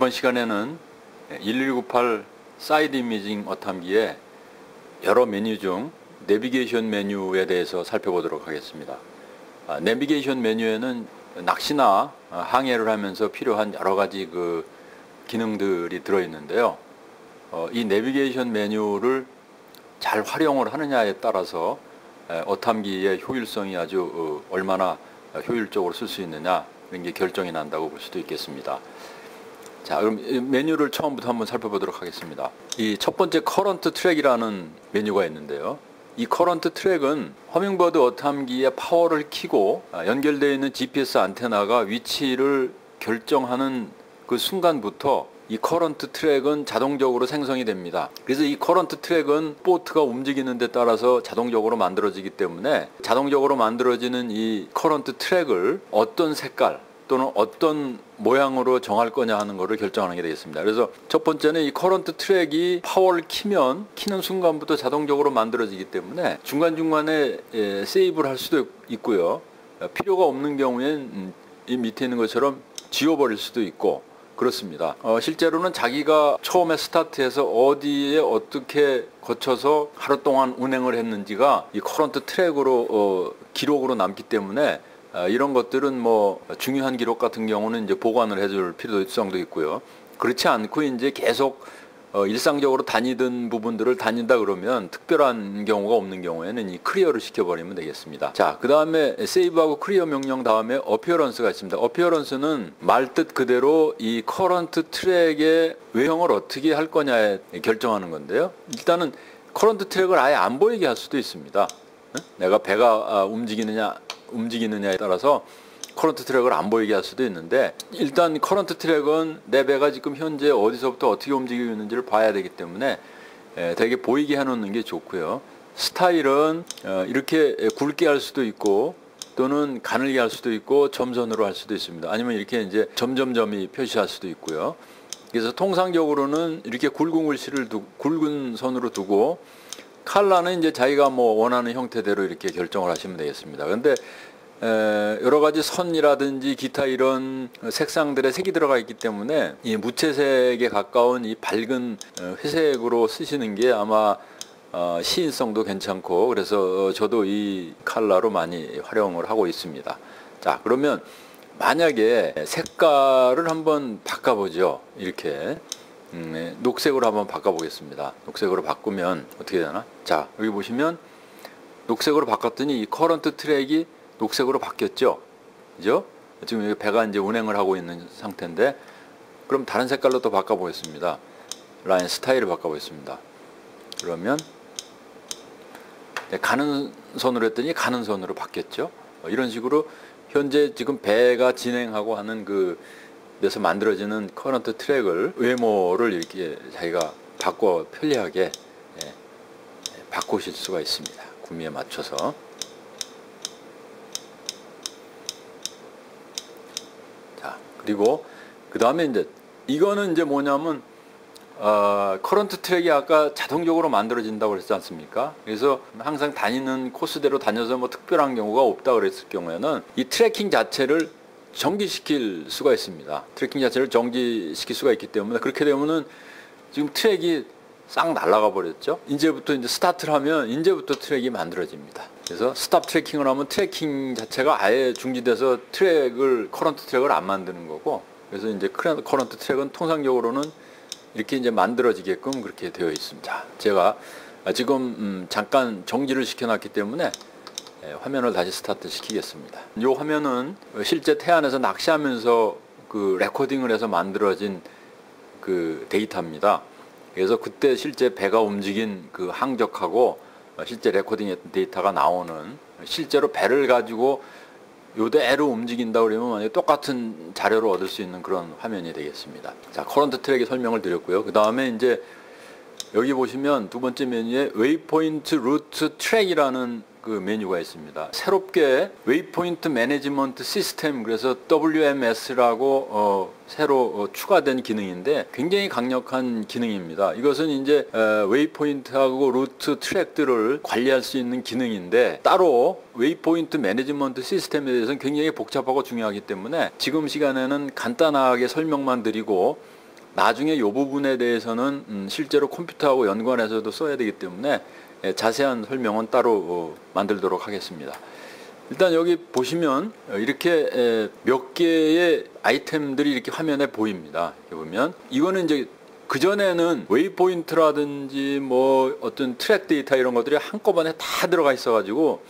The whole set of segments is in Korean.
이번 시간에는 1198 사이드 이미징 어탐기의 여러 메뉴 중 내비게이션 메뉴에 대해서 살펴보도록 하겠습니다. 아, 내비게이션 메뉴에는 낚시나 항해를 하면서 필요한 여러 가지 그 기능들이 들어있는데요. 어, 이 내비게이션 메뉴를 잘 활용을 하느냐에 따라서 어탐기의 효율성이 아주 어, 얼마나 효율적으로 쓸 수 있느냐 이런 게 결정이 난다고 볼 수도 있겠습니다. 자, 그럼 메뉴를 처음부터 한번 살펴보도록 하겠습니다. 이 첫 번째 커런트 트랙이라는 메뉴가 있는데요. 이 커런트 트랙은 허밍버드 어탐기의 파워를 키고 아, 연결되어 있는 GPS 안테나가 위치를 결정하는 그 순간부터 이 커런트 트랙은 자동적으로 생성이 됩니다. 그래서 이 커런트 트랙은 보트가 움직이는 데 따라서 자동적으로 만들어지기 때문에 자동적으로 만들어지는 이 커런트 트랙을 어떤 색깔 또는 어떤 모양으로 정할 거냐 하는 것을 결정하는 게 되겠습니다. 그래서 첫 번째는 이 커런트 트랙이 파워를 키면 키는 순간부터 자동적으로 만들어지기 때문에 중간중간에 예, 세이브를 할 수도 있고요. 필요가 없는 경우엔 음, 이 밑에 있는 것처럼 지워버릴 수도 있고 그렇습니다. 어, 실제로는 자기가 처음에 스타트해서 어디에 어떻게 거쳐서 하루 동안 운행을 했는지가 이 커런트 트랙으로 어, 기록으로 남기 때문에 아, 이런 것들은 뭐 중요한 기록 같은 경우는 이제 보관을 해줄 필요성도 있고요. 그렇지 않고 이제 계속 어, 일상적으로 다니던 부분들을 다닌다 그러면 특별한 경우가 없는 경우에는 이 클리어를 시켜버리면 되겠습니다. 자, 그 다음에 세이브하고 클리어 명령 다음에 어피어런스가 있습니다. 어피어런스는 말 뜻 그대로 이 커런트 트랙의 외형을 어떻게 할 거냐에 결정하는 건데요. 일단은 커런트 트랙을 아예 안 보이게 할 수도 있습니다. 내가 배가 아, 움직이느냐 움직이느냐에 따라서 커런트 트랙을 안 보이게 할 수도 있는데 일단 커런트 트랙은 내 배가 지금 현재 어디서부터 어떻게 움직이고 있는지를 봐야 되기 때문에 되게 보이게 해놓는 게 좋고요. 스타일은 어, 이렇게 굵게 할 수도 있고 또는 가늘게 할 수도 있고 점선으로 할 수도 있습니다. 아니면 이렇게 이제 점점점이 표시할 수도 있고요. 그래서 통상적으로는 이렇게 굵은 글씨를 두, 굵은 선으로 두고 칼라는 이제 자기가 뭐 원하는 형태대로 이렇게 결정을 하시면 되겠습니다. 근데 여러 가지 선이라든지 기타 이런 색상들의 색이 들어가 있기 때문에 이 무채색에 가까운 이 밝은 어, 회색으로 쓰시는 게 아마 어, 시인성도 괜찮고 그래서 저도 이 칼라로 많이 활용을 하고 있습니다. 자 그러면 만약에 색깔을 한번 바꿔보죠. 이렇게 음, 네, 녹색으로 한번 바꿔보겠습니다. 녹색으로 바꾸면 어떻게 되나? 자 여기 보시면 녹색으로 바꿨더니 이 커런트 트랙이 녹색으로 바뀌었죠. 그죠? 지금 여기 배가 이제 운행을 하고 있는 상태인데 그럼 다른 색깔로 또 바꿔보겠습니다. 라인 스타일을 바꿔보겠습니다. 그러면 네, 가는 선으로 했더니 가는 선으로 바뀌었죠. 어, 이런 식으로 현재 지금 배가 진행하고 하는 그 그래서 만들어지는 커런트 트랙을 외모를 이렇게 자기가 바꿔 편리하게 예, 바꾸실 수가 있습니다. 구미에 맞춰서 자 그리고 그 다음에 이제 이거는 이제 뭐냐면 어, 커런트 트랙이 아까 자동적으로 만들어진다고 그랬지 않습니까? 그래서 항상 다니는 코스대로 다녀서 뭐 특별한 경우가 없다 그랬을 경우에는 이 트래킹 자체를 정지시킬 수가 있습니다. 트래킹 자체를 정지시킬 수가 있기 때문에 그렇게 되면은 지금 트랙이 싹 날아가 버렸죠. 이제부터 이제 스타트를 하면 이제부터 트랙이 만들어집니다. 그래서 스탑 트래킹을 하면 트래킹 자체가 아예 중지돼서 트랙을 커런트 트랙을 안 만드는 거고 그래서 이제 커런트 트랙은 통상적으로는 이렇게 이제 만들어지게끔 그렇게 되어 있습니다. 제가 지금 음 잠깐 정지를 시켜놨기 때문에 예, 화면을 다시 스타트 시키겠습니다. 이 화면은 실제 태안에서 낚시하면서 그 레코딩을 해서 만들어진 그 데이터입니다. 그래서 그때 실제 배가 움직인 그 항적하고 실제 레코딩했던 데이터가 나오는 실제로 배를 가지고 요대로 움직인다 그러면 만약 똑같은 자료를 얻을 수 있는 그런 화면이 되겠습니다. 자, 커런트 트랙의 설명을 드렸고요. 그 다음에 이제 여기 보시면 두 번째 메뉴에 웨이포인트 루트 트랙이라는 그 메뉴가 있습니다. 새롭게 웨이포인트 매니지먼트 시스템 그래서 WMS라고 어, 새로 어, 추가된 기능인데 굉장히 강력한 기능입니다. 이것은 이제 어, 웨이포인트하고 루트 트랙들을 관리할 수 있는 기능인데 따로 웨이포인트 매니지먼트 시스템에 대해서는 굉장히 복잡하고 중요하기 때문에 지금 시간에는 간단하게 설명만 드리고 나중에 이 부분에 대해서는 음, 실제로 컴퓨터하고 연관해서도 써야 되기 때문에 예, 자세한 설명은 따로 어, 만들도록 하겠습니다. 일단 여기 보시면 이렇게 몇 개의 아이템들이 이렇게 화면에 보입니다. 이렇게 보면 이거는 이제 그 전에는 웨이포인트라든지 뭐 어떤 트랙 데이터 이런 것들이 한꺼번에 다 들어가 있어가지고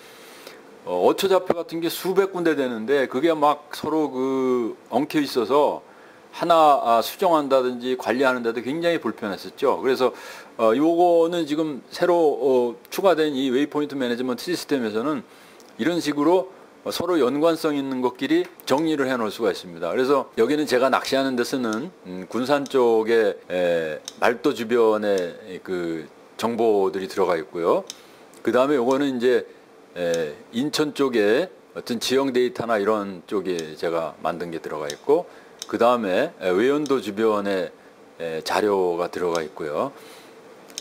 어, 어초 좌표 같은 게 수백 군데 되는데 그게 막 서로 그 엉켜 있어서 하나 아, 수정한다든지 관리하는데도 굉장히 불편했었죠. 그래서 어, 요거는 지금 새로 어, 추가된 이 웨이포인트 매니지먼트 시스템에서는 이런 식으로 서로 연관성 있는 것끼리 정리를 해 놓을 수가 있습니다. 그래서 여기는 제가 낚시하는 데 쓰는 음, 군산 쪽에 에, 말도 주변에 그 정보들이 들어가 있고요. 그 다음에 요거는 이제 에, 인천 쪽에 어떤 지형 데이터나 이런 쪽에 제가 만든 게 들어가 있고 그 다음에 외연도 주변에 에, 자료가 들어가 있고요.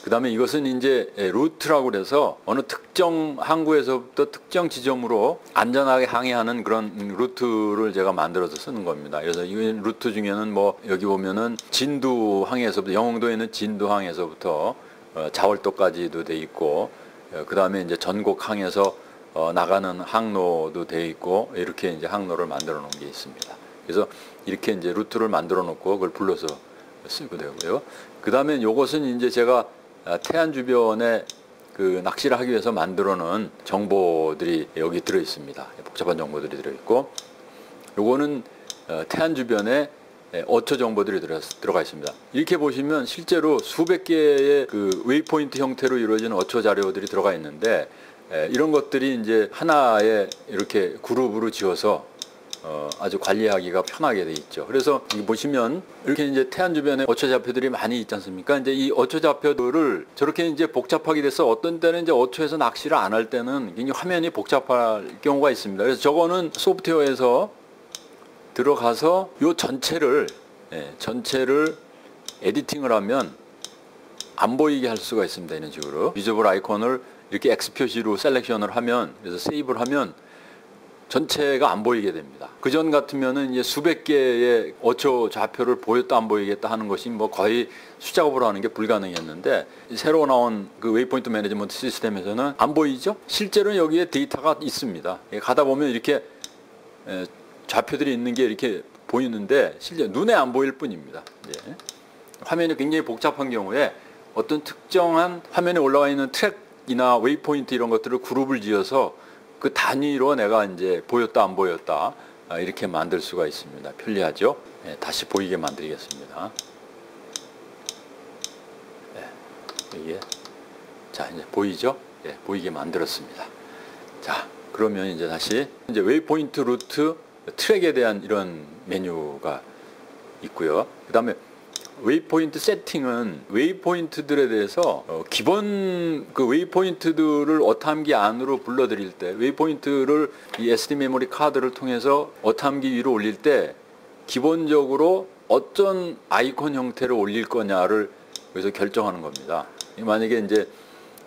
그 다음에 이것은 이제 루트라고 그래서 어느 특정 항구에서부터 특정 지점으로 안전하게 항해하는 그런 루트를 제가 만들어서 쓰는 겁니다. 그래서 이 루트 중에는 뭐 여기 보면은 진두항에서부터 영흥도에 있는 진두항에서부터 어, 자월도까지도 돼 있고 어, 그 다음에 이제 전곡 항에서 어, 나가는 항로도 돼 있고 이렇게 이제 항로를 만들어 놓은 게 있습니다. 그래서 이렇게 이제 루트를 만들어 놓고 그걸 불러서 쓰고 되고요. 그 다음에 요것은 이제 제가 아, 태안 주변에 그 낚시를 하기 위해서 만들어 놓은 정보들이 여기 들어 있습니다. 복잡한 정보들이 들어 있고 요거는 어, 태안 주변에 어초 정보들이 들어가 있습니다. 이렇게 보시면 실제로 수백 개의 그 웨이포인트 형태로 이루어진 어초 자료들이 들어가 있는데 이런 것들이 이제 하나의 이렇게 그룹으로 지어서 어, 아주 관리하기가 편하게 돼 있죠. 그래서 보시면 이렇게 이제 태안 주변에 어초 좌표들이 많이 있지 않습니까? 이제 이 어초 좌표들을 저렇게 이제 복잡하게 돼서 어떤 때는 이제 어초에서 낚시를 안 할 때는 굉장히 화면이 복잡할 경우가 있습니다. 그래서 저거는 소프트웨어에서 들어가서 요 전체를 예, 전체를 에디팅을 하면 안 보이게 할 수가 있습니다. 이런 식으로 비저블 아이콘을 이렇게 X 표시로 셀렉션을 하면 그래서 세이브를 하면 전체가 안 보이게 됩니다. 그전 같으면은 이제 수백 개의 어초 좌표를 보였다 안 보이겠다 하는 것이 뭐 거의 수작업으로 하는 게 불가능했는데 새로 나온 그 웨이포인트 매니지먼트 시스템에서는 안 보이죠? 실제로는 여기에 데이터가 있습니다. 가다 보면 이렇게 좌표들이 있는 게 이렇게 보이는데 실제 눈에 안 보일 뿐입니다. 예. 화면이 굉장히 복잡한 경우에 어떤 특정한 화면에 올라와 있는 트랙이나 웨이포인트 이런 것들을 그룹을 지어서 그 단위로 내가 이제 보였다 안 보였다 아, 이렇게 만들 수가 있습니다. 편리하죠? 네, 다시 보이게 만들겠습니다. 네, 이게 자 이제 보이죠? 네, 보이게 만들었습니다. 자 그러면 이제 다시 이제 웨이포인트 루트 트랙에 대한 이런 메뉴가 있고요. 그 다음에 웨이포인트 세팅은 웨이포인트들에 대해서 어, 기본 그 웨이포인트들을 어탐기 안으로 불러들일 때 웨이포인트를 이 SD 메모리 카드를 통해서 어탐기 위로 올릴 때 기본적으로 어떤 아이콘 형태로 올릴 거냐를 여기서 결정하는 겁니다. 만약에 이제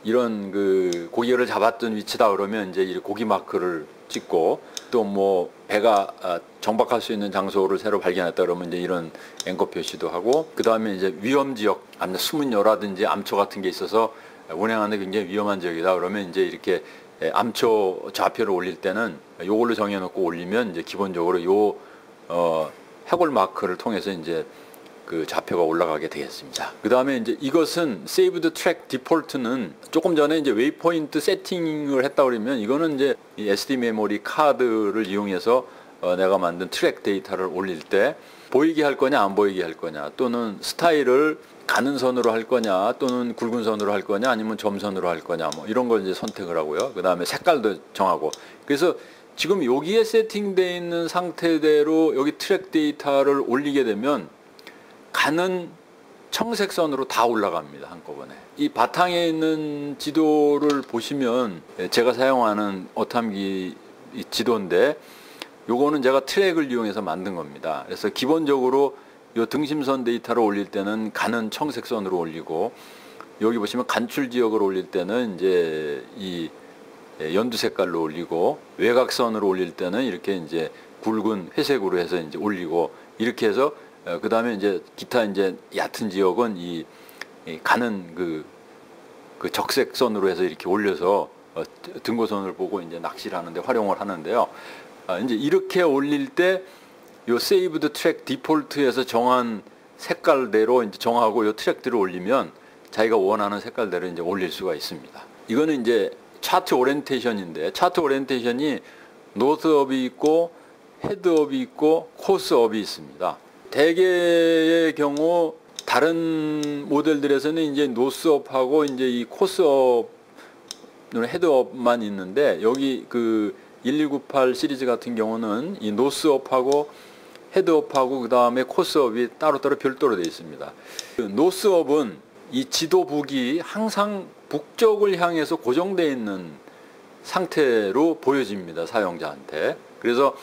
이런 그 고기를 잡았던 위치다 그러면 이제 이 고기 마크를 찍고 또뭐 배가 아, 정박할 수 있는 장소를 새로 발견했다 그러면 이제 이런 앵커 표시도 하고 그 다음에 이제 위험 지역 숨은 여라든지 암초 같은 게 있어서 운행하는 굉장히 위험한 지역이다 그러면 이제 이렇게 암초 좌표를 올릴 때는 요걸로 정해놓고 올리면 이제 기본적으로 요 어, 해골 마크를 통해서 이제 그 좌표가 올라가게 되겠습니다. 그 다음에 이제 이것은 세이브드 트랙 디폴트는 조금 전에 이제 웨이포인트 세팅을 했다 그러면 이거는 이제 이 SD 메모리 카드를 이용해서 어 내가 만든 트랙 데이터를 올릴 때 보이게 할 거냐 안 보이게 할 거냐 또는 스타일을 가는 선으로 할 거냐 또는 굵은 선으로 할 거냐 아니면 점선으로 할 거냐 뭐 이런 걸 이제 선택을 하고요. 그 다음에 색깔도 정하고 그래서 지금 여기에 세팅되어 있는 상태대로 여기 트랙 데이터를 올리게 되면 가는 청색선으로 다 올라갑니다 한꺼번에. 이 바탕에 있는 지도를 보시면 제가 사용하는 어탐기 지도인데 요거는 제가 트랙을 이용해서 만든 겁니다. 그래서 기본적으로 요 등심선 데이터를 올릴 때는 가는 청색선으로 올리고 여기 보시면 간출 지역을 올릴 때는 이제 이 연두 색깔로 올리고 외곽선으로 올릴 때는 이렇게 이제 굵은 회색으로 해서 이제 올리고 이렇게 해서 어, 그 다음에 이제 기타 이제 얕은 지역은 이, 이 가는 그, 그 적색선으로 해서 이렇게 올려서 어, 등고선을 보고 이제 낚시를 하는데 활용을 하는데요. 아, 이제 이렇게 올릴 때 요 세이브드 트랙 디폴트에서 정한 색깔대로 이제 정하고 요 트랙들을 올리면 자기가 원하는 색깔대로 이제 올릴 수가 있습니다. 이거는 이제 차트 오리엔테이션인데 차트 오리엔테이션이 노스업이 있고 헤드업이 있고 코스업이 있습니다. 대개의 경우 다른 모델들에서는 이제 노스업하고 이제 이 코스업 헤드업만 있는데 여기 그1198 시리즈 같은 경우는 이 노스업하고 헤드업하고 그 다음에 코스업이 따로따로 별도로 되어 있습니다. 그 노스업은 이 지도북이 항상 북쪽을 향해서 고정되어 있는 상태로 보여집니다. 사용자한테. 그래서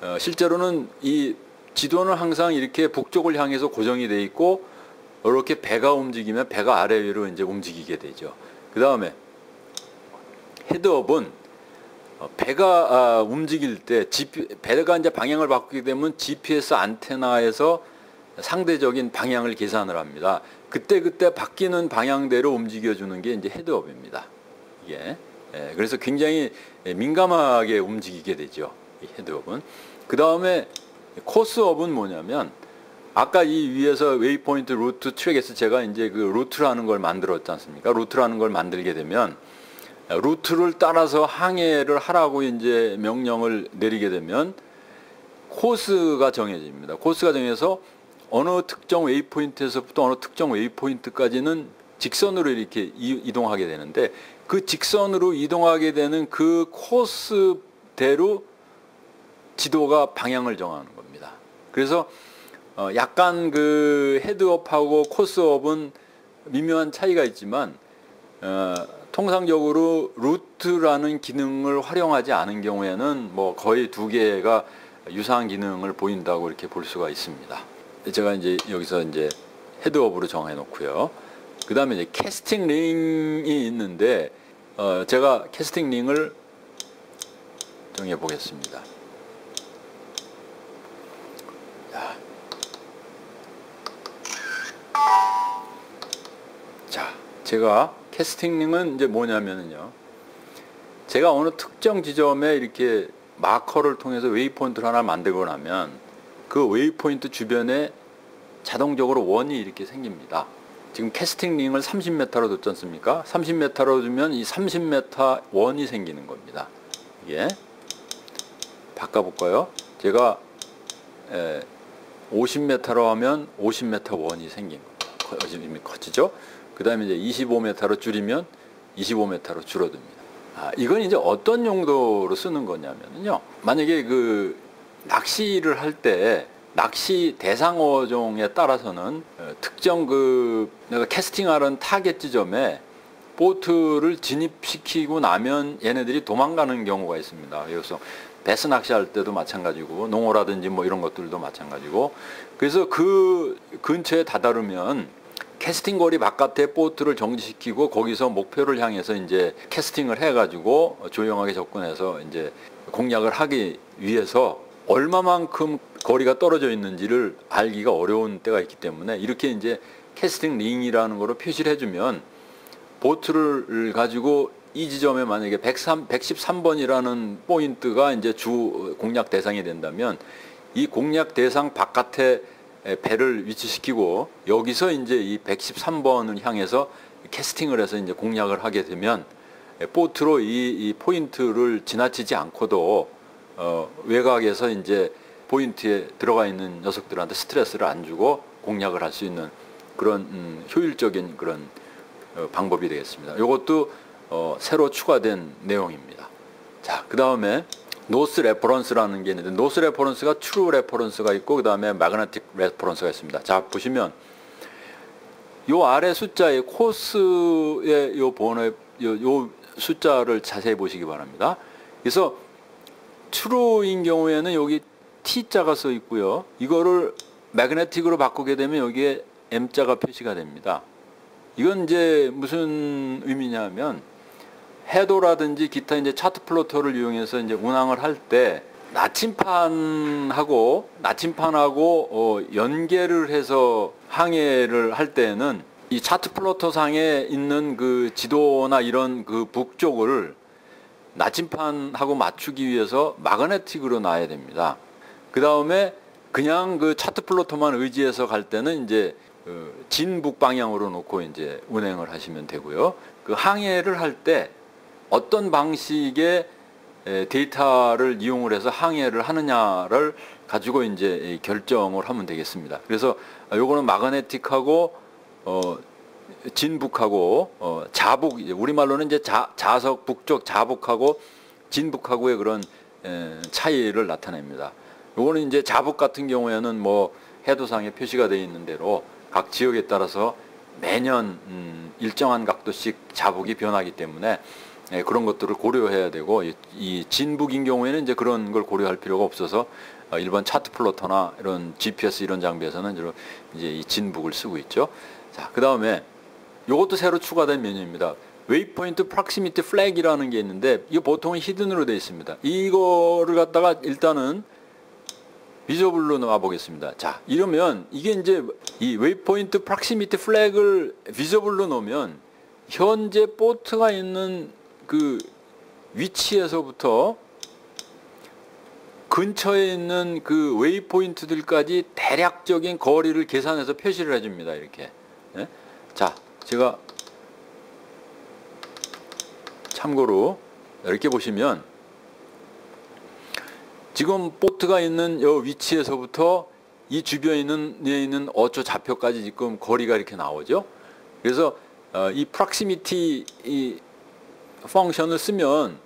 어, 실제로는 이 지도는 항상 이렇게 북쪽을 향해서 고정이 되어 있고 이렇게 배가 움직이면 배가 아래 위로 이제 움직이게 되죠. 그 다음에 헤드업은 어, 배가 아, 움직일 때 배가 이제 방향을 바꾸게 되면 GPS 안테나에서 상대적인 방향을 계산을 합니다. 그때 그때 바뀌는 방향대로 움직여주는 게 이제 헤드업입니다. 이게 예, 그래서 굉장히 민감하게 움직이게 되죠. 이 헤드업은 그 다음에 코스업은 뭐냐면 아까 이 위에서 웨이포인트 루트 트랙에서 제가 이제 그 루트라는 걸 만들었지 않습니까? 루트라는 걸 만들게 되면 루트를 따라서 항해를 하라고 이제 명령을 내리게 되면 코스가 정해집니다. 코스가 정해서 어느 특정 웨이포인트에서부터 어느 특정 웨이포인트까지는 직선으로 이렇게 이동하게 되는데 그 직선으로 이동하게 되는 그 코스대로 지도가 방향을 정하는 겁니다. 그래서 어, 약간 그 헤드업하고 코스업은 미묘한 차이가 있지만 어, 통상적으로 루트라는 기능을 활용하지 않은 경우에는 뭐 거의 두 개가 유사한 기능을 보인다고 이렇게 볼 수가 있습니다. 제가 이제 여기서 이제 헤드업으로 정해 놓고요. 그 다음에 이제 캐스팅 링이 있는데, 어 제가 캐스팅 링을 정해 보겠습니다. 자, 제가 캐스팅링은 이제 뭐냐면요. 제가 어느 특정 지점에 이렇게 마커를 통해서 웨이포인트를 하나 만들고 나면 그 웨이포인트 주변에 자동적으로 원이 이렇게 생깁니다. 지금 캐스팅 링을 30m로 뒀지 않습니까? 30m로 두면 이 30m 원이 생기는 겁니다. 이게 바꿔볼까요? 제가 50m로 하면 50m 원이 생긴 겁니다. 커지죠? 그 다음에 이제 25m로 줄이면 25m로 줄어듭니다. 아, 이건 이제 어떤 용도로 쓰는 거냐면요. 만약에 그 낚시를 할 때 낚시 대상 어종에 따라서는 어, 특정 그 내가 캐스팅하는 타겟 지점에 보트를 진입시키고 나면 얘네들이 도망가는 경우가 있습니다. 그래서 배스 낚시할 때도 마찬가지고 농어라든지 뭐 이런 것들도 마찬가지고. 그래서 그 근처에 다다르면 캐스팅 거리 바깥에 보트를 정지시키고 거기서 목표를 향해서 이제 캐스팅을 해가지고 조용하게 접근해서 이제 공략을 하기 위해서 얼마만큼 거리가 떨어져 있는지를 알기가 어려운 때가 있기 때문에 이렇게 이제 캐스팅 링이라는 거로 표시를 해주면 보트를 가지고 이 지점에 만약에 103, 113번이라는 포인트가 이제 주 공략 대상이 된다면 이 공략 대상 바깥에 배를 위치시키고 여기서 이제 이 113번을 향해서 캐스팅을 해서 이제 공략을 하게 되면 보트로 이, 이 포인트를 지나치지 않고도 어, 외곽에서 이제 포인트에 들어가 있는 녀석들한테 스트레스를 안 주고 공략을 할 수 있는 그런 음, 효율적인 그런 어, 방법이 되겠습니다. 이것도 어, 새로 추가된 내용입니다. 자, 그 다음에 노스 레퍼런스라는 게 있는데 노스 레퍼런스가 트루 레퍼런스가 있고 그 다음에 마그네틱 레퍼런스가 있습니다. 자 보시면 요 아래 숫자의 코스의 요 번호 요, 요 숫자를 자세히 보시기 바랍니다. 그래서 트루인 경우에는 여기 T자가 써 있고요. 이거를 매그네틱으로 바꾸게 되면 여기에 M자가 표시가 됩니다. 이건 이제 무슨 의미냐면 해도라든지 기타 이제 차트 플로터를 이용해서 이제 운항을 할 때 나침판하고 나침판하고 어, 연계를 해서 항해를 할 때에는 이 차트 플로터 상에 있는 그 지도나 이런 그 북쪽을 나침판하고 맞추기 위해서 마그네틱으로 놔야 됩니다. 그 다음에 그냥 그 차트 플로터만 의지해서 갈 때는 이제 그 진북 방향으로 놓고 이제 운행을 하시면 되고요. 그 항해를 할 때 어떤 방식의 데이터를 이용을 해서 항해를 하느냐를 가지고 이제 결정을 하면 되겠습니다. 그래서 요거는 마그네틱하고 어 진북하고 어 자북 우리말로는 이제 자, 자석 북쪽 자북하고 진북하고의 그런 에, 차이를 나타냅니다. 요거는 이제 자북 같은 경우에는 뭐 해도상에 표시가 되어 있는 대로 각 지역에 따라서 매년 음, 일정한 각도씩 자북이 변하기 때문에 예, 그런 것들을 고려해야 되고 이, 이, 진북인 경우에는 이제 그런 걸 고려할 필요가 없어서 어, 일반 차트 플로터나 이런 GPS 이런 장비에서는 이제 이 진북을 쓰고 있죠. 자, 그 다음에 이것도 새로 추가된 메뉴입니다. 웨이포인트 프락시미티 플래그라는 게 있는데 이거 보통은 히든으로 되어 있습니다. 이거를 갖다가 일단은 비저블로 나와 보겠습니다. 자, 이러면 이게 이제 이 웨이포인트 프락시미티 플래그를 비저블로 놓으면 현재 보트가 있는 그 위치에서부터 근처에 있는 그 웨이포인트들까지 대략적인 거리를 계산해서 표시를 해줍니다. 이렇게. 네? 자, 제가 참고로 이렇게 보시면 지금 보트가 있는 이 위치에서부터 이 주변에 있는, 어초 좌표까지 지금 거리가 이렇게 나오죠. 그래서 어, 이 프락시미티 이 펑션을 쓰면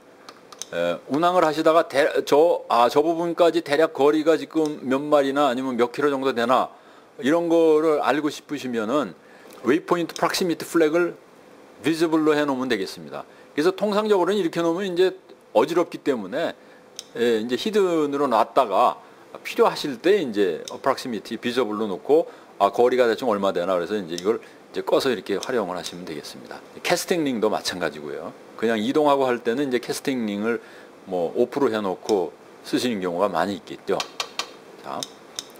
에, 운항을 하시다가 대, 저, 아, 저 부분까지 대략 거리가 지금 몇 마리나 아니면 몇 킬로 정도 되나 이런 거를 알고 싶으시면은 웨이포인트 프락시미티 플렉을 비즈블로 해 놓으면 되겠습니다. 그래서 통상적으로는 이렇게 놓으면 이제 어지럽기 때문에 예, 이제 히든으로 놨다가 필요하실 때 이제 어프락시미티 비저블로 놓고 아 거리가 대충 얼마 되나 그래서 이제 이걸 이제 꺼서 이렇게 활용을 하시면 되겠습니다. 캐스팅 링도 마찬가지고요. 그냥 이동하고 할 때는 이제 캐스팅 링을 뭐 오프로 해놓고 쓰시는 경우가 많이 있겠죠. 자,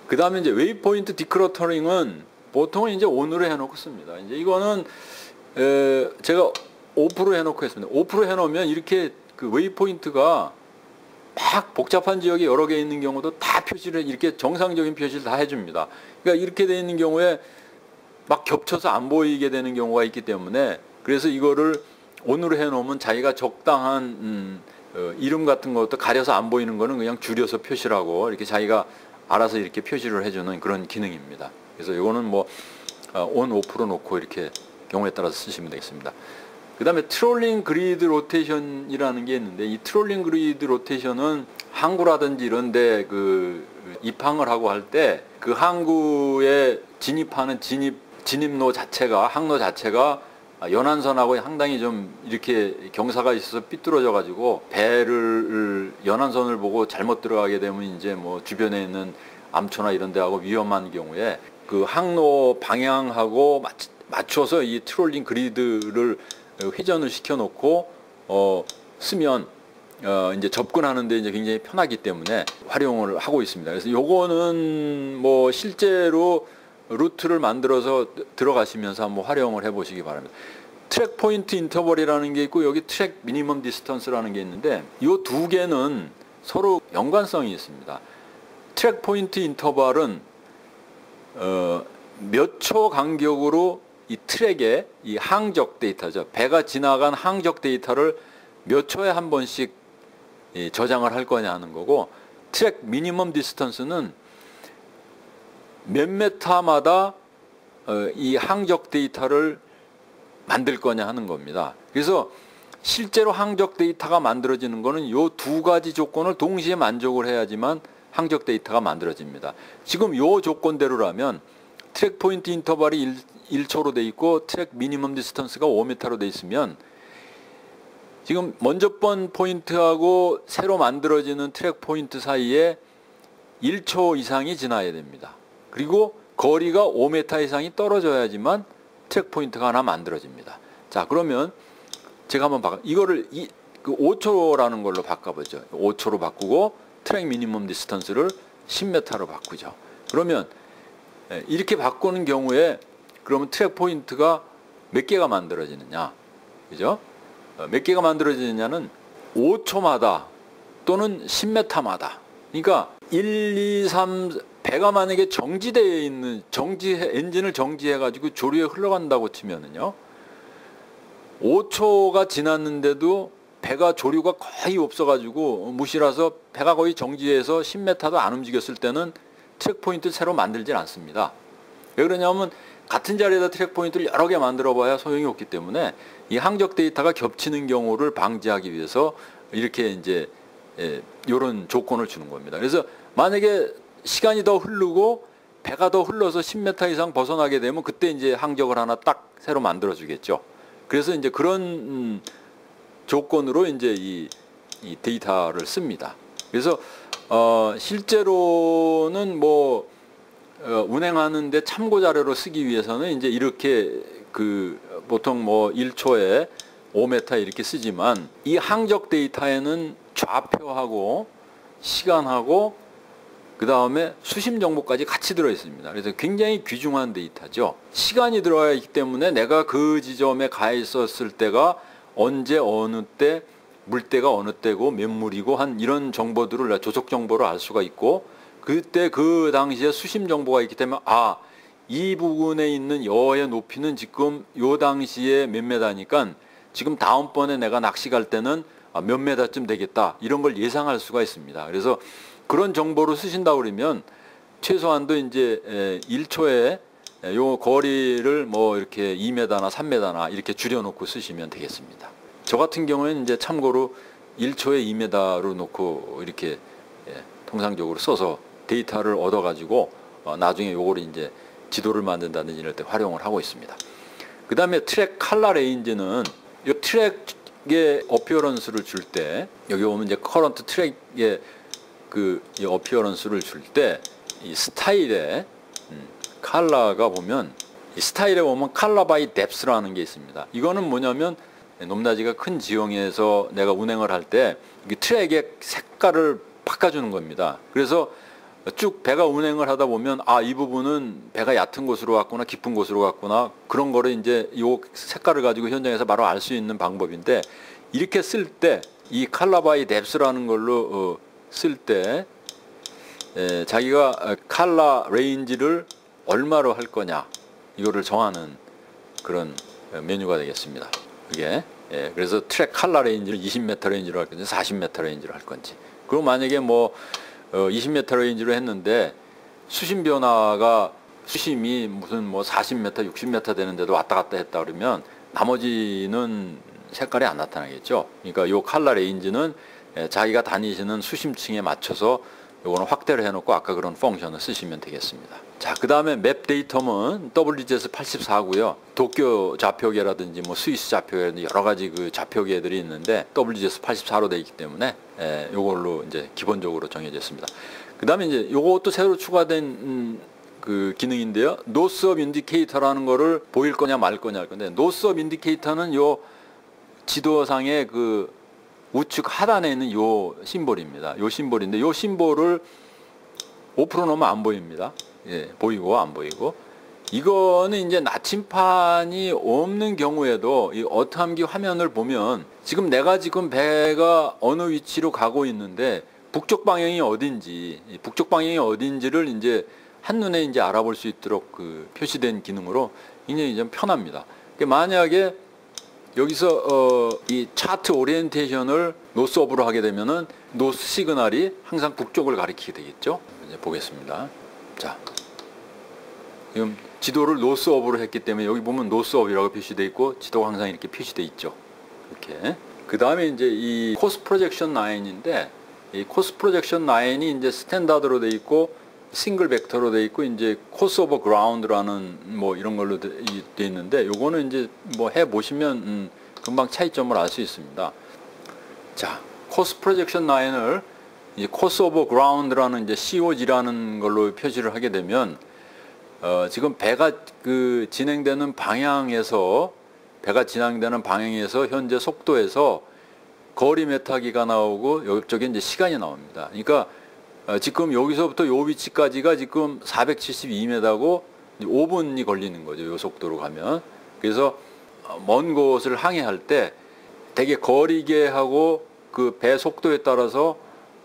그 다음에 이제 웨이포인트 디크러터링은 보통 이제 온으로 해놓고 씁니다. 이제 이거는 에, 제가 오프로 해놓고 했습니다. 오프로 해놓으면 이렇게 그 웨이포인트가 막 복잡한 지역이 여러 개 있는 경우도 다 표시를 이렇게 정상적인 표시를 다 해줍니다. 그러니까 이렇게 돼 있는 경우에 막 겹쳐서 안 보이게 되는 경우가 있기 때문에 그래서 이거를 온으로 해놓으면 자기가 적당한 음, 어, 이름 같은 것도 가려서 안 보이는 거는 그냥 줄여서 표시를 하고 이렇게 자기가 알아서 이렇게 표시를 해주는 그런 기능입니다. 그래서 이거는 뭐 온, 어, 오프로 놓고 이렇게 경우에 따라서 쓰시면 되겠습니다. 그 다음에 트롤링 그리드 로테이션이라는 게 있는데 이 트롤링 그리드 로테이션은 항구라든지 이런데 그 입항을 하고 할 때 그 항구에 진입하는 진입 진입로 자체가 항로 자체가 연안선하고 상당히 좀 이렇게 경사가 있어서 삐뚤어져 가지고 배를 연안선을 보고 잘못 들어가게 되면 이제 뭐 주변에 있는 암초나 이런 데하고 위험한 경우에 그 항로 방향하고 맞춰서 이 트롤링 그리드를 회전을 시켜놓고 어, 쓰면 어, 이제 접근하는데 이제 굉장히 편하기 때문에 활용을 하고 있습니다. 그래서 요거는 뭐 실제로 루트를 만들어서 들어가시면서 한번 활용을 해보시기 바랍니다. 트랙 포인트 인터벌이라는 게 있고 여기 트랙 미니멈 디스턴스라는 게 있는데 이 두 개는 서로 연관성이 있습니다. 트랙 포인트 인터벌은 어, 몇 초 간격으로 이 트랙에 이 항적 데이터죠. 배가 지나간 항적 데이터를 몇 초에 한 번씩 저장을 할 거냐 하는 거고 트랙 미니멈 디스턴스는 몇 메타마다 어, 이 항적 데이터를 만들 거냐 하는 겁니다. 그래서 실제로 항적 데이터가 만들어지는 거는 요 두 가지 조건을 동시에 만족을 해야지만 항적 데이터가 만들어집니다. 지금 요 조건대로라면 트랙 포인트 인터벌이 1, 초로돼 있고 트랙 미니멈 디스턴스가 5m로 돼 있으면 지금 먼저 번 포인트하고 새로 만들어지는 트랙 포인트 사이에 1초 이상이 지나야 됩니다. 그리고 거리가 5m 이상이 떨어져야지만 트랙 포인트가 하나 만들어집니다. 자, 그러면 제가 한번 바꿔 이거를 이, 그 5초라는 걸로 바꿔보죠. 5초로 바꾸고 트랙 미니멈 디스턴스를 10m로 바꾸죠. 그러면 예, 이렇게 바꾸는 경우에 그러면 트랙 포인트가 몇 개가 만들어지느냐? 그죠? 어, 몇 개가 만들어지느냐는 5초마다 또는 10m마다. 그러니까 1, 2, 3, 배가 만약에 정지되어 있는 정지 엔진을 정지해 가지고 조류에 흘러간다고 치면은요. 5초가 지났는데도 배가 조류가 거의 없어 가지고 무시라서 배가 거의 정지해서 10m도 안 움직였을 때는 트랙 포인트 새로 만들질 않습니다. 왜 그러냐면 같은 자리에다 트랙 포인트를 여러 개 만들어 봐야 소용이 없기 때문에 이 항적 데이터가 겹치는 경우를 방지하기 위해서 이렇게 이제 예, 이런 조건을 주는 겁니다. 그래서 만약에 시간이 더 흐르고 배가 더 흘러서 10m 이상 벗어나게 되면 그때 이제 항적을 하나 딱 새로 만들어 주겠죠. 그래서 이제 그런 음, 조건으로 이제 이, 이 데이터를 씁니다. 그래서 어, 실제로는 뭐 어, 운행하는데 참고 자료로 쓰기 위해서는 이제 이렇게 그 보통 뭐 1초에 5m 이렇게 쓰지만 이 항적 데이터에는 좌표하고 시간하고 그 다음에 수심 정보까지 같이 들어 있습니다. 그래서 굉장히 귀중한 데이터죠. 시간이 들어가 있기 때문에 내가 그 지점에 가 있었을 때가 언제 어느 때 물때가 어느 때고 몇 물이고 한 이런 정보들을 조속 정보를 알 수가 있고 그때 그 당시에 수심 정보가 있기 때문에 아 이 부분에 있는 여의 높이는 지금 요 당시에 몇 메다니까 지금 다음번에 내가 낚시 갈 때는 아, 몇 메다쯤 되겠다 이런 걸 예상할 수가 있습니다. 그래서 그런 정보를 쓰신다 그러면 최소한도 이제 1초에 요 거리를 뭐 이렇게 2m나 3m나 이렇게 줄여놓고 쓰시면 되겠습니다. 저 같은 경우에는 이제 참고로 1초에 2m로 놓고 이렇게 예, 통상적으로 써서 데이터를 얻어가지고 어, 나중에 요거를 이제 지도를 만든다든지 이럴 때 활용을 하고 있습니다. 그 다음에 트랙 칼라 레인지는 이 트랙의 어피어런스를 줄 때 여기 보면 이제 커런트 트랙의 그 어피어런스를 줄 때 이 스타일에 음, 칼라가 보면 이 스타일에 보면 칼라 바이 뎁스라는 게 있습니다. 이거는 뭐냐면 높낮이가 큰 지형에서 내가 운행을 할 때 트랙의 색깔을 바꿔주는 겁니다. 그래서 쭉 배가 운행을 하다 보면 아 이 부분은 배가 얕은 곳으로 갔구나 깊은 곳으로 갔구나 그런 거를 이제 요 색깔을 가지고 현장에서 바로 알 수 있는 방법인데 이렇게 쓸 때 이 칼라바이 뎁스라는 걸로 어, 쓸 때 자기가 칼라 레인지를 얼마로 할 거냐 이거를 정하는 그런 메뉴가 되겠습니다. 이게 예, 그래서 트랙 칼라 레인지를 20m 레인지로 할 건지 40m 레인지로 할 건지 그리고 만약에 뭐 어, 20m 레인지로 했는데 수심 변화가 수심이 무슨 뭐 40m, 60m 되는데도 왔다 갔다 했다 그러면 나머지는 색깔이 안 나타나겠죠. 그러니까 요 칼라 레인지는 예, 자기가 다니시는 수심층에 맞춰서 요거는 확대를 해놓고 아까 그런 펑션을 쓰시면 되겠습니다. 자, 그 다음에 맵 데이터는 WGS 84고요. 도쿄 좌표계라든지 뭐 스위스 좌표계라든지 여러 가지 그 좌표계들이 있는데 WGS 84로 되어 있기 때문에 에, 요걸로 이제 기본적으로 정해졌습니다. 그 다음에 이제 요것도 새로 추가된 음, 그 기능인데요. 노스업 인디케이터라는 거를 보일 거냐 말 거냐 할 건데 노스업 인디케이터는 요 지도상의 그 우측 하단에 있는 요 심볼입니다. 요 심볼인데 요 심볼을 5% 놓으면 안 보입니다. 예, 보이고 안 보이고. 이거는 이제 나침판이 없는 경우에도 이 어탐기 화면을 보면 지금 내가 지금 배가 어느 위치로 가고 있는데 북쪽 방향이 어딘지 북쪽 방향이 어딘지를 이제 한눈에 이제 알아볼 수 있도록 그 표시된 기능으로 굉장히 좀 편합니다. 만약에 여기서 어, 이 차트 오리엔테이션을 노스업으로 하게 되면은 노스 시그널이 항상 북쪽을 가리키게 되겠죠. 이제 보겠습니다. 자, 지금 지도를 노스업으로 했기 때문에 여기 보면 노스업이라고 표시되어 있고 지도가 항상 이렇게 표시되어 있죠. 이렇게. 그 다음에 이제 이 코스 프로젝션 라인인데 이 코스 프로젝션 라인이 이제 스탠다드로 돼 있고 싱글 벡터로 돼 있고 이제 코스 오버 그라운드라는 뭐 이런 걸로 돼, 돼 있는데 요거는 이제 뭐 해 보시면 음, 금방 차이점을 알 수 있습니다. 자, 코스 프로젝션 라인을 이제 코스 오버 그라운드라는 이제 COG라는 걸로 표시를 하게 되면 어, 지금 배가 그 진행되는 방향에서 배가 진행되는 방향에서 현재 속도에서 거리 메타기가 나오고 이쪽에 이제 시간이 나옵니다. 그러니까 어, 지금 여기서부터 요 위치까지가 지금 472m고 5분이 걸리는 거죠. 요 속도로 가면. 그래서 어, 먼 곳을 항해할 때 되게 거리계하고 그 배 속도에 따라서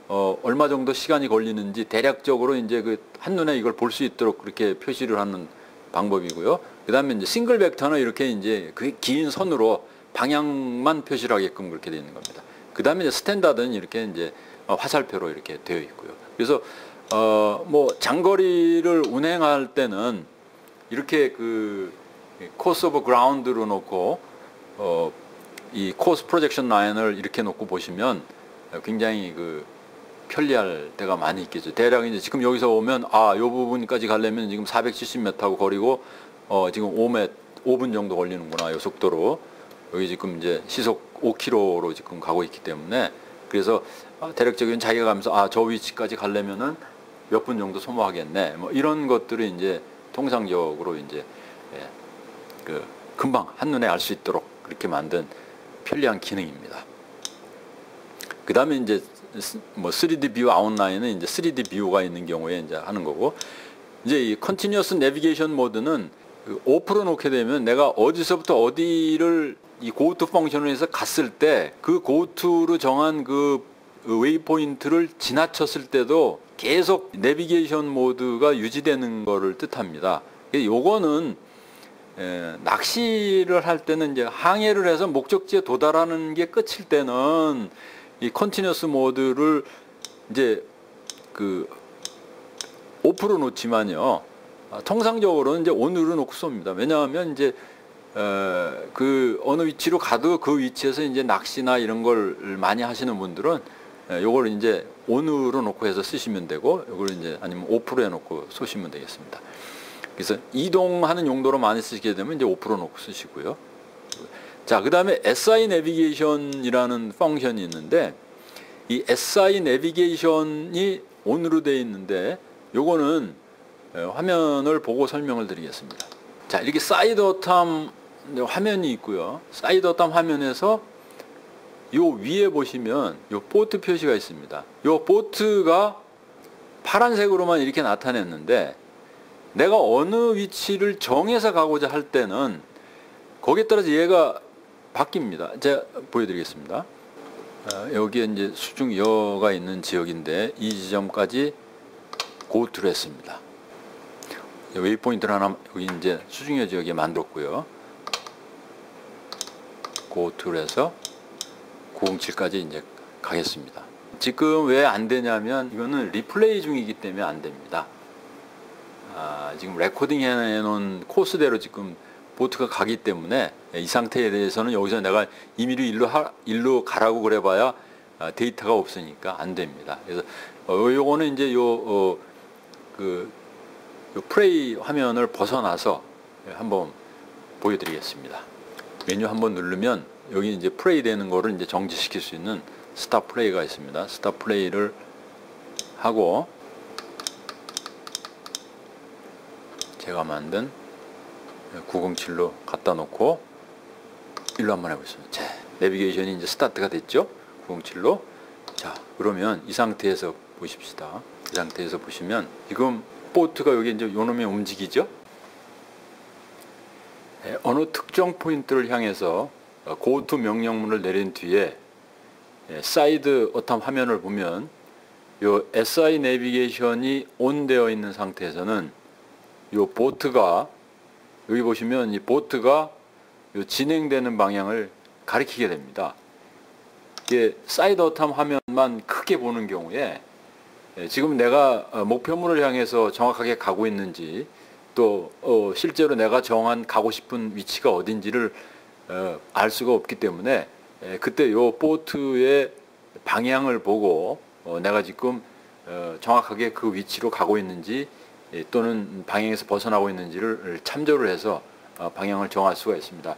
어, 얼마 정도 시간이 걸리는지 대략적으로 이제 그 한눈에 이걸 볼 수 있도록 그렇게 표시를 하는 방법이고요. 그 다음에 이제 싱글 벡터는 이렇게 이제 그 긴 선으로 방향만 표시를 하게끔 그렇게 되어 있는 겁니다. 그 다음에 이제 스탠다드는 이렇게 이제 어, 화살표로 이렇게 되어 있고요. 그래서 어, 뭐 장거리를 운행할 때는 이렇게 그 코스 오브 그라운드로 놓고 어, 이 코스 프로젝션 라인을 이렇게 놓고 보시면 굉장히 그 편리할 때가 많이 있겠죠. 대략 이제 지금 여기서 오면 아, 요 부분까지 가려면 지금 470m고 거리고 어, 지금 5m 5분 정도 걸리는구나. 요 속도로. 여기 지금 이제 시속 5km로 지금 가고 있기 때문에 그래서 아, 대략적인 자기가 가면서 아, 저 위치까지 가려면은 몇 분 정도 소모하겠네. 뭐 이런 것들을 이제 통상적으로 이제 예, 그 금방 한눈에 알 수 있도록 그렇게 만든 편리한 기능입니다. 그 다음에 이제 뭐 3D 뷰 아웃라인은 이제 3D 뷰가 있는 경우에 이제 하는 거고 이제 이 컨티뉴어스 내비게이션 모드는 그 오프로 놓게 되면 내가 어디서부터 어디를 이 고투 펑션을 해서 갔을 때 그 고투로 정한 그 웨이포인트를 지나쳤을 때도 계속 내비게이션 모드가 유지되는 거를 뜻합니다. 요거는 에, 낚시를 할 때는 이제 항해를 해서 목적지에 도달하는 게 끝일 때는 이 컨티뉴스 모드를 이제 그 오프로 놓지만요. 아, 통상적으로는 이제 온으로 놓고 쏩니다. 왜냐하면 이제 어, 그 어느 위치로 가도 그 위치에서 이제 낚시나 이런 걸 많이 하시는 분들은 요걸 이제 온으로 놓고 해서 쓰시면 되고 요걸 이제 아니면 오프로 해놓고 쏘시면 되겠습니다. 그래서 이동하는 용도로 많이 쓰시게 되면 이제 오프로 놓고 쓰시고요. 자, 그 다음에 SI 내비게이션이라는 펑션이 있는데 이 SI 내비게이션이 온으로 되어 있는데 요거는 화면을 보고 설명을 드리겠습니다. 자, 이렇게 사이드 어탐 화면이 있고요. 사이드 어탐 화면에서 요 위에 보시면 요 보트 표시가 있습니다. 요 보트가 파란색으로만 이렇게 나타냈는데 내가 어느 위치를 정해서 가고자 할 때는 거기에 따라서 얘가 바뀝니다. 제가 보여드리겠습니다. 아, 여기에 이제 수중여가 있는 지역인데 이 지점까지 고투를 했습니다. 웨이포인트를 하나 여기 이제 수중여 지역에 만들었고요. 고투를 해서 907까지 이제 가겠습니다. 지금 왜 안 되냐면 이거는 리플레이 중이기 때문에 안 됩니다. 아, 지금 레코딩 해놓은 코스대로 지금 보트가 가기 때문에 이 상태에 대해서는 여기서 내가 임의로 일로, 하, 일로 가라고 그래봐야 아, 데이터가 없으니까 안 됩니다. 그래서 어, 요거는 이제 요, 어, 그, 요 프레이 화면을 벗어나서 한번 보여드리겠습니다. 메뉴 한번 누르면 여기 이제 플레이 되는 거를 이제 정지시킬 수 있는 스탑 플레이가 있습니다. 스탑 플레이를 하고 제가 만든 907로 갖다 놓고 일로 한번 해보겠습니다. 자, 내비게이션이 이제 스타트가 됐죠? 907로. 자, 그러면 이 상태에서 보십시다. 이 상태에서 보시면 지금 보트가 여기 이제 요놈이 움직이죠? 네, 어느 특정 포인트를 향해서 고투 명령문을 내린 뒤에 예, 사이드 어탐 화면을 보면 요 SI 내비게이션이 온 되어 있는 상태에서는 요 보트가 여기 보시면 이 보트가 요 진행되는 방향을 가리키게 됩니다. 이게 사이드 어탐 화면만 크게 보는 경우에 예, 지금 내가 어, 목표물을 향해서 정확하게 가고 있는지 또 어, 실제로 내가 정한 가고 싶은 위치가 어딘지를 어, 알 수가 없기 때문에 예, 그때 요 보트의 방향을 보고 어, 내가 지금 어, 정확하게 그 위치로 가고 있는지 예, 또는 방향에서 벗어나고 있는지를 참조를 해서 방향을 정할 수가 있습니다.